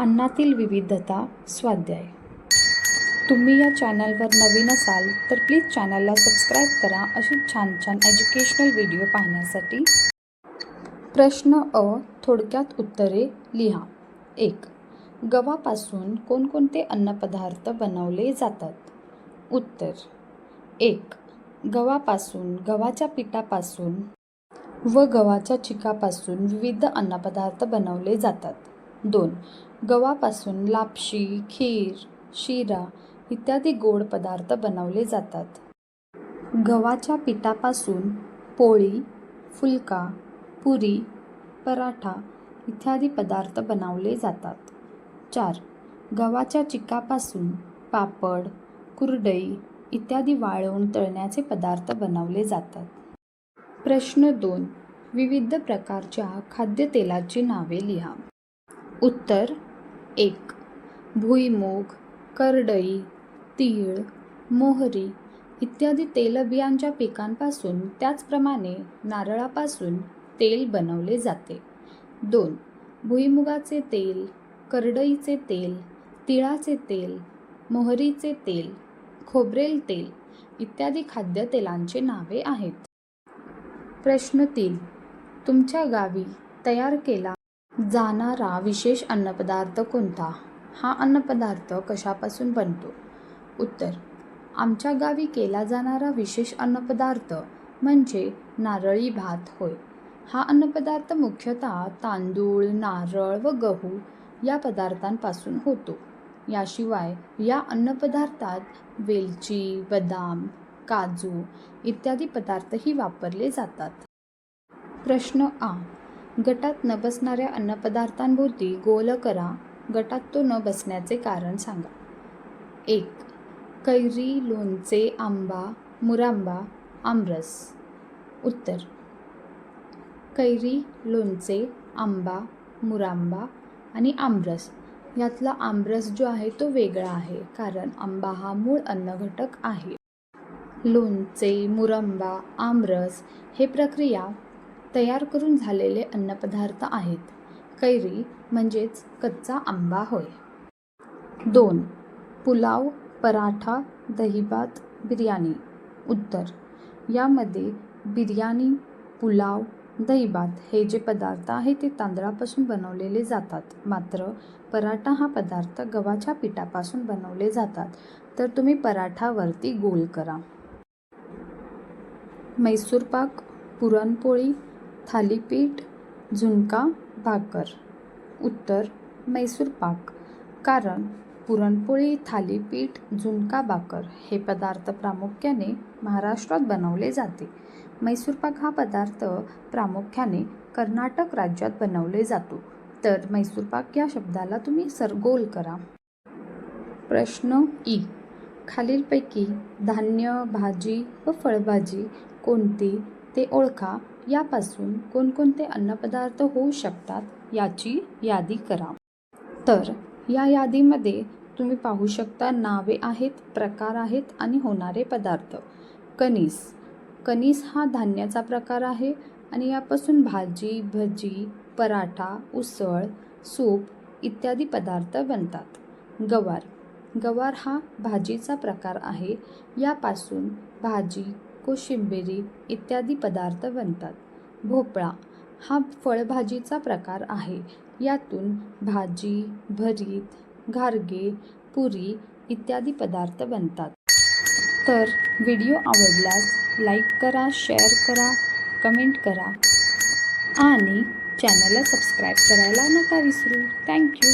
अन्नातील विविधता स्वाध्याय. तुम्ही या चॅनलवर नवीन असाल तर प्लीज चॅनलला सबस्क्राईब करा अशी छान छान एज्युकेशनल व्हिडिओ पाहण्यासाठी प्रश्न अ थोडक्यात उत्तरे लिहा. एक गव्हापासून कोणकोणते अन्नपदार्थ बनवले जातात? उत्तर एक गव्हापासून गव्हाच्या पिठापासून व गव्हाच्या चिकापासून विविध अन्नपदार्थ बनवले जातात. दोन गव्हापासून लापशी खीर शिरा इत्यादी गोड पदार्थ बनवले जातात. गव्हाच्या पिठापासून पोळी फुलका पुरी पराठा इत्यादी पदार्थ बनवले जातात. चार. गव्हाच्या चिकापासून पापड कुरडई इत्यादी वाळवून तळण्याचे पदार्थ बनवले जातात. प्रश्न दोन. विविध प्रकारच्या खाद्यतेलाची नावे लिहा. उत्तर. एक. भुईमूग करडई तीळ मोहरी इत्यादी तेलबियांच्या पिकांपासून त्याचप्रमाणे नारळापासून तेल बनवले जाते. दोन. भुईमुगाचे तेल करडईचे तेल तिळाचे तेल मोहरीचे तेल खोबरेल तेल इत्यादी खाद्यतेलांची नावे आहेत. प्रश्न तीन. तुमच्या गावी तयार केला जाणारा विशेष अन्नपदार्थ कोणता? हा अन्नपदार्थ कशापासून बनतो? उत्तर आमच्या गावी केला जाणारा विशेष अन्नपदार्थ म्हणजे नारळी भात होय. हा अन्नपदार्थ मुख्यतः तांदूळ नारळ व गहू या पदार्थांपासून होतो. याशिवाय या अन्नपदार्थात वेलची बदाम काजू इत्यादी पदार्थही वापरले जातात. प्रश्न आ गटात न बसणाऱ्या अन्नपदार्थांभोवती गोल करा. गटात तो न बसण्याचे कारण सांगा. एक कैरी लोणचे आंबा मुरांबा आमरस. उत्तर कैरी लोणचे आंबा मुरांबा आणि आमरस. यातला आमरस जो आहे तो वेगळा आहे कारण आंबा हा मूळ अन्नघटक आहे. लोणचे मुरंबा आमरस हे प्रक्रिया तयार करून झालेले अन्नपदार्थ आहेत. कैरी म्हणजेच कच्चा आंबा होय. दोन पुलाव पराठा दहीभात बिर्याणी. उत्तर यामध्ये बिर्याणी पुलाव दहीभात हे जे पदार्थ आहे ते तांदळापासून बनवलेले जातात. मात्र पराठा हा पदार्थ गव्हाच्या पिठापासून बनवले जातात. तर तुम्ही पराठावरती गोल करा. मैसूरपाक पुरणपोळी थालीपीठ झुणका भाकर. उत्तर मैसूर पाक. कारण पुरणपोळी थालीपीठ झुणका भाकर हे पदार्थ प्रामुख्याने महाराष्ट्रात बनवले जाते. मैसूर पाक हा पदार्थ प्रामुख्याने कर्नाटक राज्यात बनवले जातो. तर मैसूरपाक या शब्दाला तुम्ही सरगोल करा. प्रश्न ई. खालीलपैकी धान्य भाजी व फळभाजी कोणती ते ओळखा. यापासून कोणकोणते अन्नपदार्थ होऊ शकतात याची यादी करा. तर या यादीमध्ये तुम्ही पाहू शकता नावे आहेत प्रकार आहेत आणि होणारे पदार्थ. कणीस. कणीस हा धान्याचा प्रकार आहे आणि यापासून भाजी भजी पराठा उसळ सूप इत्यादी पदार्थ बनतात. गवार. गवार हा भाजीचा प्रकार आहे. यापासून भाजी कोशिंबिरी इत्यादी पदार्थ बनतात. भोपळा हा फळभाजीचा प्रकार आहे. यातून भाजी भरीत घारगे पुरी इत्यादी पदार्थ बनतात. तर व्हिडिओ आवडल्यास लाईक करा शेअर करा कमेंट करा आणि चॅनलला सबस्क्राईब करायला नका विसरू. थँक्यू.